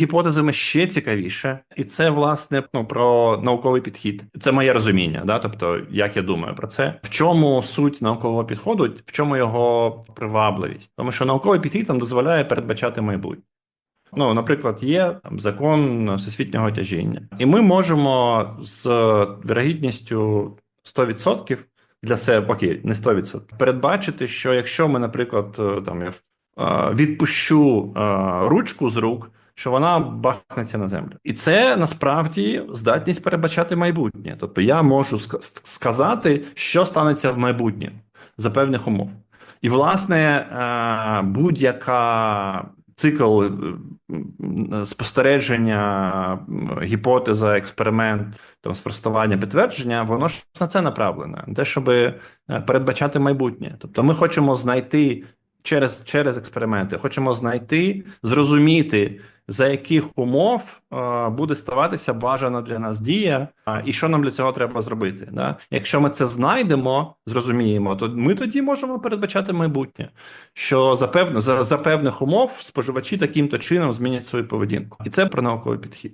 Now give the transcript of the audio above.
гіпотезами ще цікавіше, і це власне ну про науковий підхід. Це моє розуміння, да, тобто як я думаю про це. В чому суть наукового підходу, в чому його привабливість? Тому що науковий підхід там дозволяє передбачати майбутнє. Ну, наприклад, є закон всесвітнього тяжіння, і ми можемо з вірогідністю 100% для себе поки не 100%, передбачити, що якщо ми, наприклад, там я е, відпущу е, ручку з рук, що вона бахнеться на землю, і це насправді здатність передбачати майбутнє. Тобто я можу сказати, що станеться в майбутнє за певних умов. І, власне, е, будь-яка цикл е, спостереження, гіпотеза, експеримент, там спростування, підтвердження, воно ж на це направлене, на те, щоб е, передбачати майбутнє. Тобто, ми хочемо знайти через, через експерименти, хочемо знайти, зрозуміти, за яких умов е, буде ставатися бажана для нас дія, а, і що нам для цього треба зробити. Да? Якщо ми це знайдемо, зрозуміємо, то ми тоді можемо передбачати майбутнє, що за, певне за, за певних умов споживачі таким то чином змінять свою поведінку, і це про науковий підхід.